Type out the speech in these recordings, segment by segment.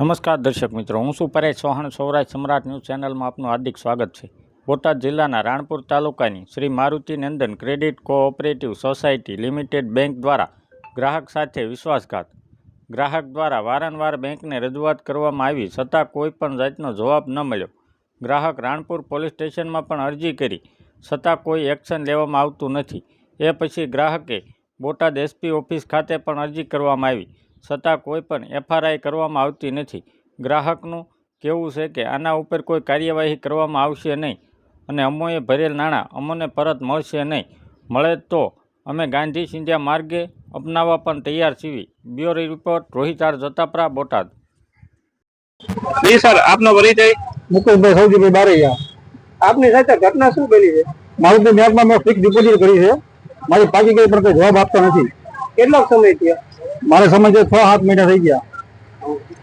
નમસ્કાર દર્શક મિત્રો, હું છું પરેશ ચૌહાણ. સૌરાષ્ટ્ર સમ્રાટ ન્યૂઝ ચેનલમાં આપનું હાર્દિક સ્વાગત છે. બોટાદ જિલ્લાના રાણપુર તાલુકાની Shri Maruti Nandan credit cooperative society limited bank દ્વારા ગ્રાહક સાથે વિશ્વાસઘાત. ગ્રાહક દ્વારા વારંવાર બેંકને રજૂઆત કરવામાં આવી છતાં કોઈપણ જાતનો જવાબ ન મળ્યો. ગ્રાહક રાણપુર પોલીસ સ્ટેશનમાં પણ અરજી કરી છતાં કોઈ એક્શન લેવામાં આવતું નથી. એ પછી ગ્રાહકે બોટાદ એસપી ઓફિસ ખાતે પણ અરજી કરવામાં આવી. છતાં કોઈ પણ એફઆરઆઈ કરવામાં આવતી નથી. ગ્રાહકનું કહેવું છે કે આના ઉપર કોઈ કાર્યવાહી કરવામાં આવશે નહીં અને અમોએ ભરેલ નાણાં અમોને પરત મળશે નહીં. મળે તો અમે ગાંધી સિંધિયા માર્ગે અપનાવવા પણ તૈયાર છીએ. બ્યુરો રિપોર્ટ રોહિતાર જતાપરા બોટાદ. જી સર આપનો પરિચય? મુકેશભાઈ સૌજીભાઈ બારૈયા. આપની સાથે ઘટના શું બની છે? મારું તો બેંકમાં મેં ફિક્સ ડિપોઝિટ કરી છે. મારી પાકી ગઈ પણ કોઈ જવાબ આપતા નથી. કેટલો સમય થયો? મારે સમજે છ સાત મહિના થઈ ગયા.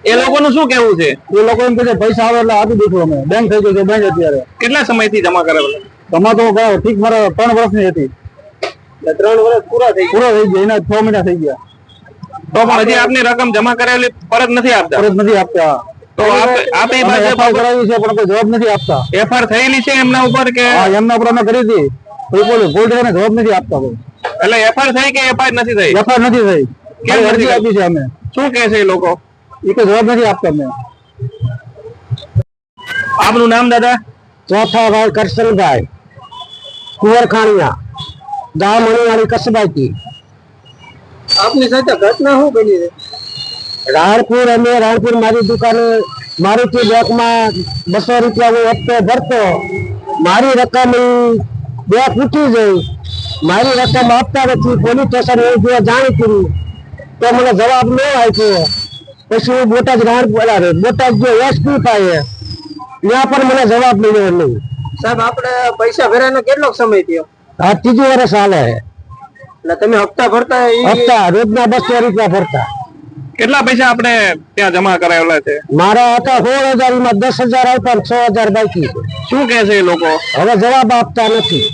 એ લોકોનું શું કેવું છે? એ લોકો એમ કે પૈસા આવે એટલે આપી દઈશું અમે. બેંક થઈ ગઈ છે બેંક અત્યારે. કેટલા સમયથી જમા કરેલા જમા તો ઠીક મારે ત્રણ વર્ષની હતી. ત્રણ વર્ષ પૂરા થઈ પૂરા થઈ ગયા એના છ મહિના થઈ ગયા. તો પણ હજી આપની રકમ જમા કરાવેલી પરત નથી આપતા? પરત નથી આપતા. તો આપ- આપે અમે પાસે કરાવી છે પણ કોઈ જવાબ નથી આપતા. એફઆર થયેલી છે એમના ઉપર કે હા એમના ઉપર અમે કરી હતી. કોઈ કોઈ જવાબ નથી આપતા એટલે એફઆર થઈ કે એફઆર નથી થઈ? એફઆર નથી થઈ. કેમ અરજી આપી છે અમે. શું કહે છે એ લોકો? એ કોઈ જવાબ નથી આપતા અમે આપનું નામ દાદા? ચોથા ભાઈ કરશનભાઈ કુંવરખાણીયા. ગામ મણીવાળી કસબાઈથી આપની સાથે ઘટના શું બની છે? રાણપુર અમે રાણપુર મારી દુકાને મારુતિ બેંકમાં બસો રૂપિયા હું હપ્તો ભરતો. મારી રકમ બે ફૂટી ગઈ. મારી રકમ આપતા નથી. પોલીસ સ્ટેશન એ જાણ કરી તો મને જવાબ ન આપ્યો. પછી હું બોટાદ રાણપુર અલા, બોટાદ જો એસપી પાસે ત્યાં પણ મને જવાબ મળ્યો નહીં. સાહેબ આપણે પૈસા ભરાયનો કેટલો સમય થયો? આ ત્રીજું વર્ષ હાલે એટલે તમે હપ્તા ભરતા હપ્તા રોજના બસો રૂપિયા ભરતા. કેટલા પૈસા આપણે ત્યાં જમા કરાવેલા છે? મારા હતા સોળ હજારમાં દસ હજાર આવતા છ હજાર બાકી. શું કહે છે એ લોકો? હવે જવાબ આપતા નથી.